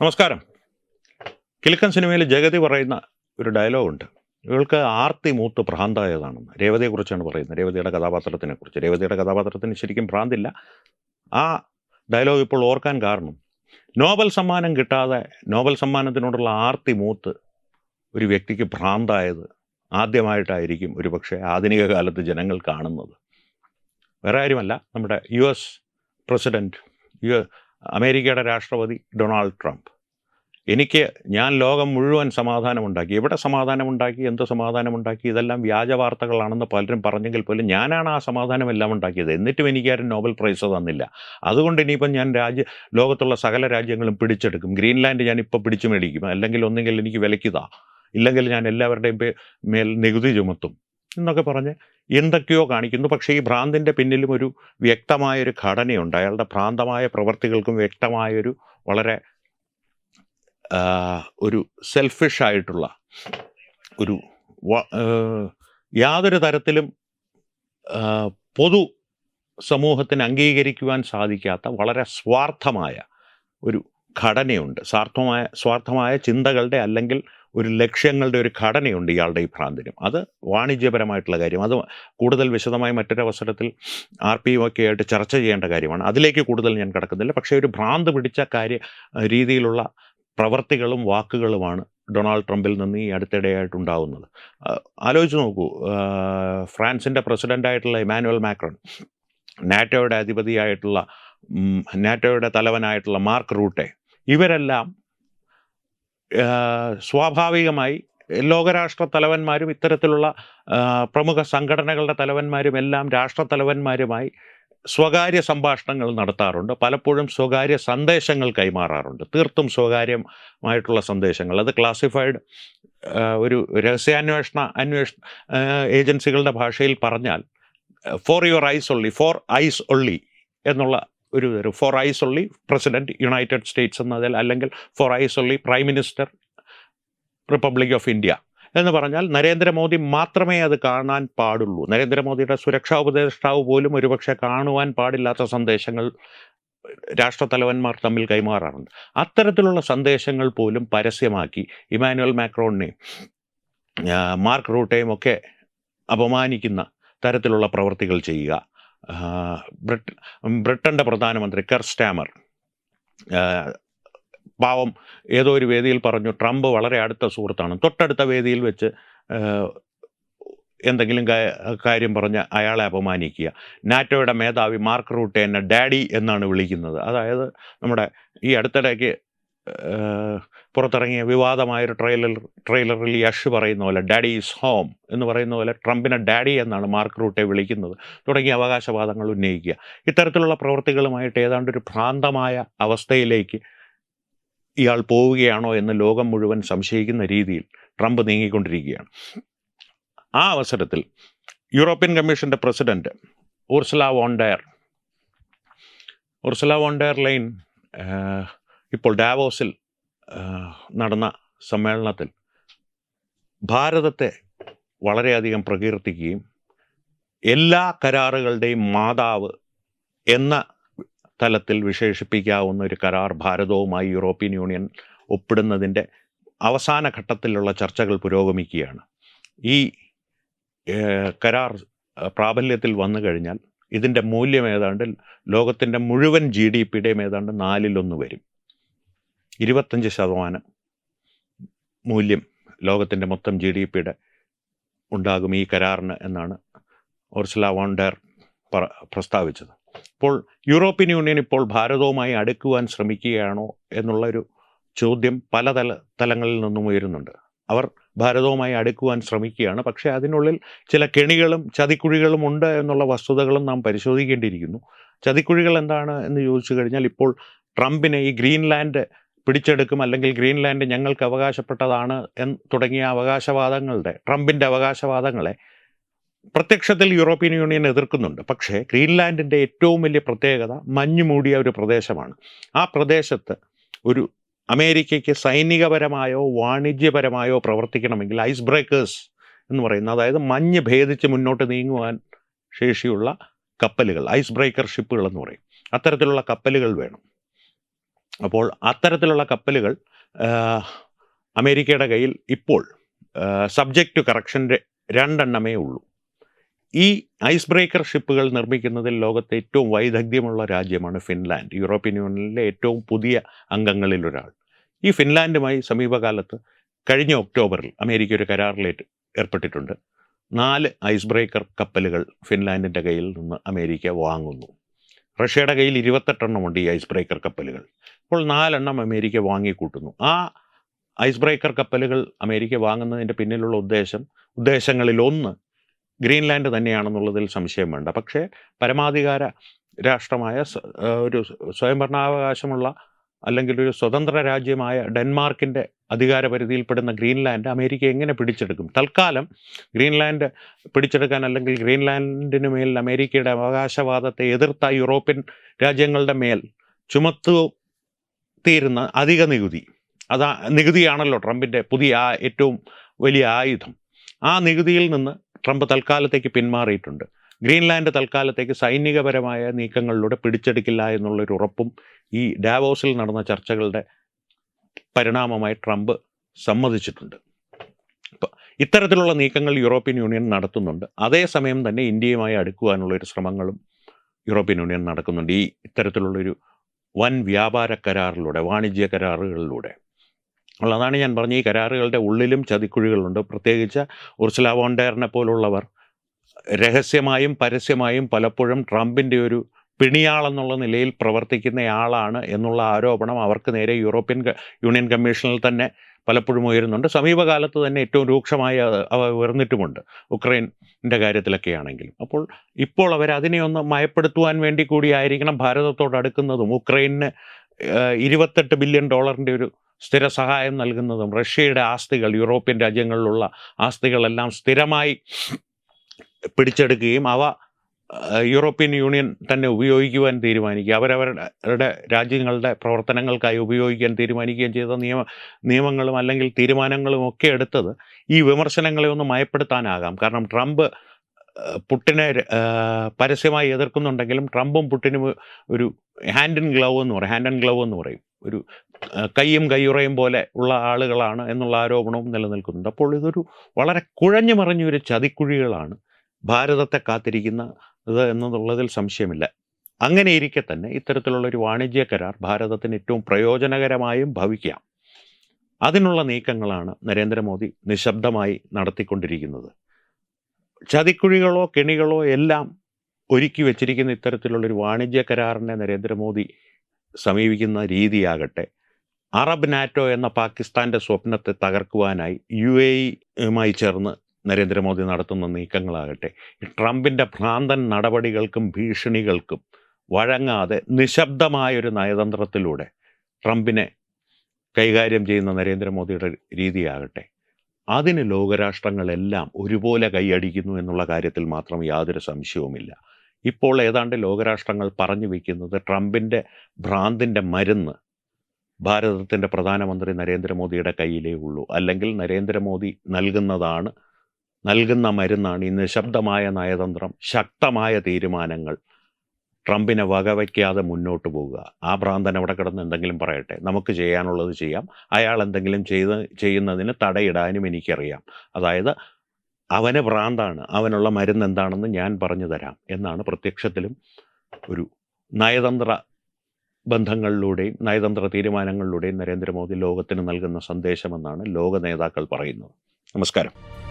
നമസ്കാരം. കിലുക്കൻ സിനിമയിൽ ജഗതി പറയുന്ന ഒരു ഡയലോഗുണ്ട്. ഇവൾക്ക് ആർത്തി മൂത്ത് ഭ്രാന്തായതാണെന്ന് രേവതിയെക്കുറിച്ചാണ് പറയുന്നത്. രേവതിയുടെ കഥാപാത്രത്തിനെ കുറിച്ച് രേവതിയുടെ കഥാപാത്രത്തിന് ശരിക്കും ഭ്രാന്തില്ല. ആ ഡയലോഗ് ഇപ്പോൾ ഓർക്കാൻ കാരണം നോബൽ സമ്മാനം കിട്ടാതെ നോബൽ സമ്മാനത്തിനോടുള്ള ആർത്തി മൂത്ത് ഒരു വ്യക്തിക്ക് ഭ്രാന്തായത് ആദ്യമായിട്ടായിരിക്കും ഒരുപക്ഷെ ആധുനിക കാലത്ത് ജനങ്ങൾ കാണുന്നത്. വേറെ കാര്യമല്ല. നമ്മുടെ യു എസ് പ്രസിഡന്റ് യു അമേരിക്കയുടെ രാഷ്ട്രപതി ഡൊണാൾഡ് ട്രംപ്. എനിക്ക് ഞാൻ ലോകം മുഴുവൻ സമാധാനമുണ്ടാക്കി. എവിടെ സമാധാനമുണ്ടാക്കി? എന്ത് സമാധാനമുണ്ടാക്കി? ഇതെല്ലാം വ്യാജ വാർത്തകളാണെന്ന് പലരും പറഞ്ഞെങ്കിൽ പോലും ഞാനാണ് ആ സമാധാനം എല്ലാം ഉണ്ടാക്കിയത്. എന്നിട്ടും എനിക്കാരും നോബൽ പ്രൈസ് തന്നില്ല. അതുകൊണ്ട് ഇനിയിപ്പം ഞാൻ രാജ്യ ലോകത്തുള്ള സകല രാജ്യങ്ങളും പിടിച്ചെടുക്കും. ഗ്രീൻലാൻഡ് ഞാൻ ഇപ്പോൾ പിടിച്ചു മേടിക്കും. അല്ലെങ്കിൽ ഒന്നെങ്കിൽ എനിക്ക് വിലയ്ക്കുതാ ഇല്ലെങ്കിൽ ഞാൻ എല്ലാവരുടെയും മേൽ നികുതി ചുമത്തും. എന്നൊക്കെ പറഞ്ഞ് എന്തൊക്കെയോ കാണിക്കുന്നു. പക്ഷേ ഈ ഭ്രാന്തിന്റെ പിന്നിലും ഒരു വ്യക്തമായൊരു ഘടനയുണ്ട്. അയാളുടെ ഭ്രാന്തമായ പ്രവർത്തികൾക്കും വ്യക്തമായൊരു വളരെ ഒരു സെൽഫിഷായിട്ടുള്ള ഒരു യാതൊരു തരത്തിലും പൊതു സമൂഹത്തിന് അംഗീകരിക്കുവാൻ സാധിക്കാത്ത വളരെ സ്വാർത്ഥമായ ഒരു ഘടനയുണ്ട്. സ്വാർത്ഥമായ സ്വാർത്ഥമായ ചിന്തകളുടെ അല്ലെങ്കിൽ ഒരു ലക്ഷ്യങ്ങളുടെ ഒരു ഘടനയുണ്ട് ഇയാളുടെ ഈ ഭ്രാന്തിനും. അത് വാണിജ്യപരമായിട്ടുള്ള കാര്യം. അത് കൂടുതൽ വിശദമായി മറ്റൊരവസരത്തിൽ ആർ പി ഒക്കെ ആയിട്ട് ചർച്ച ചെയ്യേണ്ട കാര്യമാണ്. അതിലേക്ക് കൂടുതൽ ഞാൻ കടക്കുന്നില്ല. പക്ഷേ ഒരു ഭ്രാന്ത് പിടിച്ച കാര്യ രീതിയിലുള്ള പ്രവർത്തികളും വാക്കുകളുമാണ് ഡൊണാൾഡ് ട്രംപിൽ നിന്ന് ഈ അടുത്തിടെയായിട്ടുണ്ടാകുന്നത് ആ, ആലോചിച്ച് നോക്കൂ. ഫ്രാൻസിന്റെ പ്രസിഡന്റായിട്ടുള്ള ഇമാനുവൽ മാക്രോൺ നാറ്റോയുടെ അധിപതിയായിട്ടുള്ള നാറ്റോയുടെ തലവനായിട്ടുള്ള മാർക്ക് റൂട്ടെ ഇവരെല്ലാം സ്വാഭാവികമായി ലോകരാഷ്ട്ര തലവന്മാരും ഇത്തരത്തിലുള്ള പ്രമുഖ സംഘടനകളുടെ തലവന്മാരും എല്ലാം രാഷ്ട്രത്തലവന്മാരുമായി സ്വകാര്യ സംഭാഷണങ്ങൾ നടത്താറുണ്ട്. പലപ്പോഴും സ്വകാര്യ സന്ദേശങ്ങൾ കൈമാറാറുണ്ട്. തീർത്തും സ്വകാര്യമായിട്ടുള്ള സന്ദേശങ്ങൾ. അത് ക്ലാസിഫൈഡ് ഒരു രഹസ്യാന്വേഷണ അന്വേഷണ ഏജൻസികളുടെ ഭാഷയിൽ പറഞ്ഞാൽ for your eyes only for eyes only എന്നുള്ള ഒരു for eyes only president United States എന്നതിൽ അല്ലെങ്കിൽ for eyes only prime minister republic of India എന്ന് പറഞ്ഞാൽ നരേന്ദ്രമോദി മാത്രമേ അത് കാണാൻ പാടുള്ളൂ. നരേന്ദ്രമോദിയുടെ സുരക്ഷാ ഉപദേഷ്ടാവ് പോലും ഒരുപക്ഷെ കാണുവാൻ പാടില്ലാത്ത സന്ദേശങ്ങൾ രാഷ്ട്രത്തലവന്മാർ തമ്മിൽ കൈമാറാറുണ്ട്. അത്തരത്തിലുള്ള സന്ദേശങ്ങൾ പോലും പരസ്യമാക്കി ഇമാനുവൽ മാക്രോണിനെയും മാർക്ക് റൂട്ടെയും ഒക്കെ അപമാനിക്കുന്ന തരത്തിലുള്ള പ്രവൃത്തികൾ ചെയ്യുക. ബ്രിട്ടന്റെ പ്രധാനമന്ത്രി കെർ സ്റ്റാമർ പാവം ഏതോ ഒരു വേദിയിൽ പറഞ്ഞു ട്രംപ് വളരെ അടുത്ത സുഹൃത്താണ്. തൊട്ടടുത്ത വേദിയിൽ വെച്ച് എന്തെങ്കിലും കാര്യം പറഞ്ഞ് അയാളെ അപമാനിക്കുക. നാറ്റോയുടെ മേധാവി മാർക്ക് റൂട്ടെ എന്നെ ഡാഡി എന്നാണ് വിളിക്കുന്നത്. അതായത് നമ്മുടെ ഈ അടുത്തിടയ്ക്ക് പുറത്തിറങ്ങിയ വിവാദമായൊരു ട്രെയിലർ ട്രെയിലറിൽ യഷ് പറയുന്ന പോലെ ഡാഡി ഈസ് ഹോം എന്ന് പറയുന്ന പോലെ ട്രംപിനെ ഡാഡി എന്നാണ് മാർക്ക് റൂട്ടെ വിളിക്കുന്നത്. തുടങ്ങിയ അവകാശവാദങ്ങൾ ഉന്നയിക്കുക. ഇത്തരത്തിലുള്ള പ്രവൃത്തികളുമായിട്ട് ഏതാണ്ട് ഒരു ഭ്രാന്തമായ അവസ്ഥയിലേക്ക് ഇയാൾ പോവുകയാണോ എന്ന് ലോകം മുഴുവൻ സംശയിക്കുന്ന രീതിയിൽ ട്രംപ് നീങ്ങിക്കൊണ്ടിരിക്കുകയാണ്. ആ അവസരത്തിൽ യൂറോപ്യൻ കമ്മീഷന്റെ പ്രസിഡന്റ് ഉർസല വോണ്ടയർ ഉർസല വോണ്ടയർ ലൈൻ ഇപ്പോൾ ഡാവോസിൽ നടന്ന സമ്മേളനത്തിൽ ഭാരതത്തെ വളരെയധികം പ്രകീർത്തിക്കുകയും എല്ലാ കരാറുകളുടെയും മാതാവ് എന്ന തലത്തിൽ വിശേഷിപ്പിക്കാവുന്ന ഒരു കരാർ ഭാരതവുമായി യൂറോപ്യൻ യൂണിയൻ ഒപ്പിടുന്നതിന്റെ അവസാന ഘട്ടത്തിലുള്ള ചർച്ചകൾ പുരോഗമിക്കുകയാണ്. ഈ കരാർ പ്രാബല്യത്തിൽ വന്നു കഴിഞ്ഞാൽ ഇതിന്റെ മൂല്യം ഏതാണ്ട് ലോകത്തിന്റെ മുഴുവൻ ജി ഡി പിയുടെയും ഏതാണ്ട് നാലിലൊന്ന് വരും. ഇരുപത്തഞ്ച് ശതമാനം മൂല്യം ലോകത്തിന്റെ മൊത്തം ജി ഡി പിയുടെ ഉണ്ടാകും ഈ കരാറിന് എന്നാണ് ഓർസല വോണ്ടർ പ്രസ്താവിച്ചത്. ഇപ്പോൾ യൂറോപ്യൻ യൂണിയൻ ഇപ്പോൾ ഭാരതവുമായി അടുക്കുവാൻ ശ്രമിക്കുകയാണോ എന്നുള്ളൊരു ചോദ്യം പല തല തലങ്ങളിൽ നിന്നും ഉയരുന്നുണ്ട്. അവർ ഭാരതവുമായി അടുക്കുവാൻ ശ്രമിക്കുകയാണ്. പക്ഷേ അതിനുള്ളിൽ ചില കെണികളും ചതിക്കുഴികളും ഉണ്ട് എന്നുള്ള വസ്തുതകളും നാം പരിശോധിക്കേണ്ടിയിരിക്കുന്നു. ചതിക്കുഴികൾ എന്താണ് എന്ന് ചോദിച്ചു കഴിഞ്ഞാൽ ഇപ്പോൾ ട്രംപിനെ ഈ ഗ്രീൻലാൻഡ് പിടിച്ചെടുക്കും അല്ലെങ്കിൽ ഗ്രീൻലാൻഡ് ഞങ്ങൾക്ക് അവകാശപ്പെട്ടതാണ് എന്ന് തുടങ്ങിയ അവകാശവാദങ്ങളുടെ ട്രംപിന്റെ അവകാശവാദങ്ങളെ പ്രത്യക്ഷത്തിൽ യൂറോപ്യൻ യൂണിയൻ എതിർക്കുന്നുണ്ട്. പക്ഷേ ഗ്രീൻലാൻഡിന്റെ ഏറ്റവും വലിയ പ്രത്യേകത മഞ്ഞ് മൂടിയ ഒരു പ്രദേശമാണ്. ആ പ്രദേശത്ത് ഒരു അമേരിക്കയ്ക്ക് സൈനികപരമായോ വാണിജ്യപരമായോ പ്രവർത്തിക്കണമെങ്കിൽ ഐസ് ബ്രേക്കേഴ്സ് എന്ന് പറയുന്ന അതായത് മഞ്ഞ് ഭേദിച്ച് മുന്നോട്ട് നീങ്ങുവാൻ ശേഷിയുള്ള കപ്പലുകൾ ഐസ് ബ്രേക്കർ ഷിപ്പുകൾ എന്ന് പറയും. അത്തരത്തിലുള്ള കപ്പലുകൾ വേണം. അപ്പോൾ അത്തരത്തിലുള്ള കപ്പലുകൾ അമേരിക്കയുടെ കയ്യിൽ ഇപ്പോൾ സബ്ജക്റ്റ് ടു കറക്ഷന്റെ രണ്ടെണ്ണമേ ഉള്ളൂ. ഈ ഐസ് ബ്രേക്കർ ഷിപ്പുകൾ നിർമ്മിക്കുന്നതിൽ ലോകത്തെ ഏറ്റവും വൈദഗ്ധ്യമുള്ള രാജ്യമാണ് ഫിൻലാൻഡ്. യൂറോപ്യൻ യൂണിയനിലെ ഏറ്റവും പുതിയ അംഗങ്ങളിൽ ഒരാൾ. ഈ ഫിൻലാൻഡുമായി സമീപകാലത്ത് കഴിഞ്ഞ ഒക്ടോബറിൽ അമേരിക്ക ഒരു കരാറിലേറ്റ് ഏർപ്പെട്ടിട്ടുണ്ട്. നാല് ഐസ് ബ്രേക്കർ കപ്പലുകൾ ഫിൻലാൻഡിന്റെ കയ്യിൽ നിന്ന് അമേരിക്ക വാങ്ങുന്നു. റഷ്യയുടെ കയ്യിൽ ഇരുപത്തെട്ടെണ്ണമുണ്ട് ഈ ഐസ് ബ്രേക്കർ കപ്പലുകൾ. ഇപ്പോൾ നാലെണ്ണം അമേരിക്ക വാങ്ങിക്കൂട്ടുന്നു. ആ ഐസ് ബ്രേക്കർ കപ്പലുകൾ അമേരിക്ക വാങ്ങുന്നതിന്റെ പിന്നിലുള്ള ഉദ്ദേശം ഉദ്ദേശങ്ങളിൽ ഒന്ന് ഗ്രീൻലാൻഡ് തന്നെയാണെന്നുള്ളതിൽ സംശയം വേണ്ട. പക്ഷേ പരമാധികാര രാഷ്ട്രമായ ഒരു സ്വയംഭരണാവകാശമുള്ള അല്ലെങ്കിൽ ഒരു സ്വതന്ത്ര രാജ്യമായ ഡെൻമാർക്കിന്റെ അധികാരപരിധിയിൽപ്പെടുന്ന ഗ്രീൻലാൻഡ് അമേരിക്ക എങ്ങനെ പിടിച്ചെടുക്കും? തൽക്കാലം ഗ്രീൻലാൻഡ് പിടിച്ചെടുക്കാൻ അല്ലെങ്കിൽ ഗ്രീൻലാൻഡിന് മേൽ അമേരിക്കയുടെ അവകാശവാദത്തെ എതിർത്ത യൂറോപ്യൻ രാജ്യങ്ങളുടെ മേൽ ചുമത്തു തീരുന്ന അധിക നികുതി. അതാ നികുതിയാണല്ലോ ട്രംപിന്റെ പുതിയ ഏറ്റവും വലിയ ആയുധം. ആ നികുതിയിൽ നിന്ന് ട്രംപ് തൽക്കാലത്തേക്ക് പിന്മാറിയിട്ടുണ്ട്. ഗ്രീൻലാൻഡ് തൽക്കാലത്തേക്ക് സൈനികപരമായ നീക്കങ്ങളിലൂടെ പിടിച്ചെടുക്കില്ല എന്നുള്ളൊരു ഉറപ്പും ഈ ഡാവോസിൽ നടന്ന ചർച്ചകളുടെ പരിണാമമായി ട്രംപ് സമ്മതിച്ചിട്ടുണ്ട്. ഇപ്പം ഇത്തരത്തിലുള്ള നീക്കങ്ങൾ യൂറോപ്യൻ യൂണിയൻ നടത്തുന്നുണ്ട്. അതേസമയം തന്നെ ഇന്ത്യയുമായി അടുക്കുവാനുള്ള ഒരു ശ്രമങ്ങളും യൂറോപ്യൻ യൂണിയൻ നടക്കുന്നുണ്ട്. ഈ ഇത്തരത്തിലുള്ളൊരു വൻ വ്യാപാര കരാറിലൂടെ വാണിജ്യ കരാറുകളിലൂടെ. ഉള്ളതാണ് ഞാൻ പറഞ്ഞ ഈ കരാറുകളുടെ ഉള്ളിലും ചതിക്കുഴികളുണ്ട്. പ്രത്യേകിച്ച് ഉർസുല വോണ്ടേറിനെ പോലുള്ളവർ രഹസ്യമായും പരസ്യമായും പലപ്പോഴും ട്രംപിന്റെ ഒരു പിണിയാളെന്നുള്ള നിലയിൽ പ്രവർത്തിക്കുന്നയാളാണ് എന്നുള്ള ആരോപണം അവർക്ക് നേരെ യൂറോപ്യൻ യൂണിയൻ കമ്മീഷനിൽ തന്നെ പലപ്പോഴും ഉയരുന്നുണ്ട്. സമീപകാലത്ത് തന്നെ ഏറ്റവും രൂക്ഷമായി അവ ഉയർന്നിട്ടുമുണ്ട് ഉക്രൈന്റെ കാര്യത്തിലൊക്കെ ആണെങ്കിലും അപ്പോൾ ഇപ്പോൾ അവർ അതിനെ ഒന്ന് മയപ്പെടുത്തുവാൻ വേണ്ടി കൂടിയായിരിക്കണം ഭാരതത്തോട് അടുക്കുന്നതും ഉക്രൈന് ഏഹ്, ഇരുപത്തെട്ട് ബില്യൺ ഡോളറിന്റെ ഒരു സ്ഥിര സഹായം നൽകുന്നതും റഷ്യയുടെ ആസ്തികൾ യൂറോപ്യൻ രാജ്യങ്ങളിലുള്ള ആസ്തികളെല്ലാം സ്ഥിരമായി പിടിച്ചെടുക്കുകയും അവ യൂറോപ്യൻ യൂണിയൻ തന്നെ ഉപയോഗിക്കുവാൻ തീരുമാനിക്കുക. അവരവരുടെ രാജ്യങ്ങളുടെ പ്രവർത്തനങ്ങൾക്കായി ഉപയോഗിക്കാൻ തീരുമാനിക്കുകയും ചെയ്ത നിയമ നിയമങ്ങളും അല്ലെങ്കിൽ തീരുമാനങ്ങളും ഒക്കെ എടുത്തത് ഈ വിമർശനങ്ങളെ ഒന്ന് മയപ്പെടുത്താനാകാം. കാരണം ട്രംപ് പുട്ടിനെ പരസ്യമായി എതിർക്കുന്നുണ്ടെങ്കിലും ട്രംപും പുട്ടിനും ഒരു ഹാൻഡ് ആൻഡ് ഗ്ലൗ എന്ന് പറയും. ഹാൻഡ് ആൻഡ് ഗ്ലൗ എന്ന് പറയും. ഒരു കൈയും കയ്യും കയ്യുറയും പോലെ ഉള്ള ആളുകളാണ് എന്നുള്ള ആരോപണവും നിലനിൽക്കുന്നുണ്ട്. അപ്പോൾ ഇതൊരു വളരെ കുഴഞ്ഞു മറിഞ്ഞൊരു ചതിക്കുഴികളാണ് ഭാരതത്തെ കാത്തിരിക്കുന്ന ഇത് എന്നുള്ളതിൽ സംശയമില്ല. അങ്ങനെ ഇരിക്കെ തന്നെ ഇത്തരത്തിലുള്ള ഒരു വാണിജ്യ കരാർ ഭാരതത്തിന് ഏറ്റവും പ്രയോജനകരമായും ഭവിക്കാം. അതിനുള്ള നീക്കങ്ങളാണ് നരേന്ദ്രമോദി നിശബ്ദമായി നടത്തിക്കൊണ്ടിരിക്കുന്നത്. ചതിക്കുഴികളോ കെണികളോ എല്ലാം ഒരുക്കി വെച്ചിരിക്കുന്ന ഇത്തരത്തിലുള്ളൊരു വാണിജ്യ കരാറിനെ നരേന്ദ്രമോദി സമീപിക്കുന്ന രീതിയാകട്ടെ അറബ് നാറ്റോ എന്ന പാകിസ്ഥാന്റെ സ്വപ്നത്തെ തകർക്കുവാനായി യു എ ഇയുമായി ചേർന്ന് നരേന്ദ്രമോദി നടത്തുന്ന നീക്കങ്ങളാകട്ടെ. ട്രംപിന്റെ ഭ്രാന്തൻ നടപടികൾക്കും ഭീഷണികൾക്കും വഴങ്ങാതെ നിശബ്ദമായൊരു നയതന്ത്രത്തിലൂടെ ട്രംപിനെ കൈകാര്യം ചെയ്യുന്ന നരേന്ദ്രമോദിയുടെ രീതിയാകട്ടെ. അതിന് ലോകരാഷ്ട്രങ്ങളെല്ലാം ഒരുപോലെ കൈയടിക്കുന്നു എന്നുള്ള കാര്യത്തിൽ മാത്രം യാതൊരു സംശയവുമില്ല. ഇപ്പോൾ ഏതാണ്ട് ലോകരാഷ്ട്രങ്ങൾ പറഞ്ഞു വയ്ക്കുന്നത് ട്രംപിന്റെ ഭ്രാന്തിന്റെ മരുന്ന് ഭാരതത്തിന്റെ പ്രധാനമന്ത്രി നരേന്ദ്രമോദിയുടെ കയ്യിലേ ഉള്ളൂ. അല്ലെങ്കിൽ നരേന്ദ്രമോദി നൽകുന്നതാണ് നൽകുന്ന മരുന്നാണ് ഈ നിശബ്ദമായ നയതന്ത്രം ശക്തമായ തീരുമാനങ്ങൾ. ട്രംപിനെ വകവയ്ക്കാതെ മുന്നോട്ട് പോവുക. ആ ഭ്രാന്തൻ അവിടെ കിടന്ന് എന്തെങ്കിലും പറയട്ടെ. നമുക്ക് ചെയ്യാനുള്ളത് ചെയ്യാം. അയാൾ എന്തെങ്കിലും ചെയ്ത് ചെയ്യുന്നതിന് തടയിടാനും എനിക്കറിയാം. അതായത് അവന് ഭ്രാന്താണ്. അവനുള്ള മരുന്ന് എന്താണെന്ന് ഞാൻ പറഞ്ഞു തരാം എന്നാണ് പ്രത്യക്ഷത്തിലും ഒരു നയതന്ത്ര ബന്ധങ്ങളിലൂടെയും നയതന്ത്ര തീരുമാനങ്ങളിലൂടെയും നരേന്ദ്രമോദി ലോകത്തിന് നൽകുന്ന സന്ദേശമെന്നാണ് ലോക നേതാക്കൾ പറയുന്നത്. നമസ്കാരം.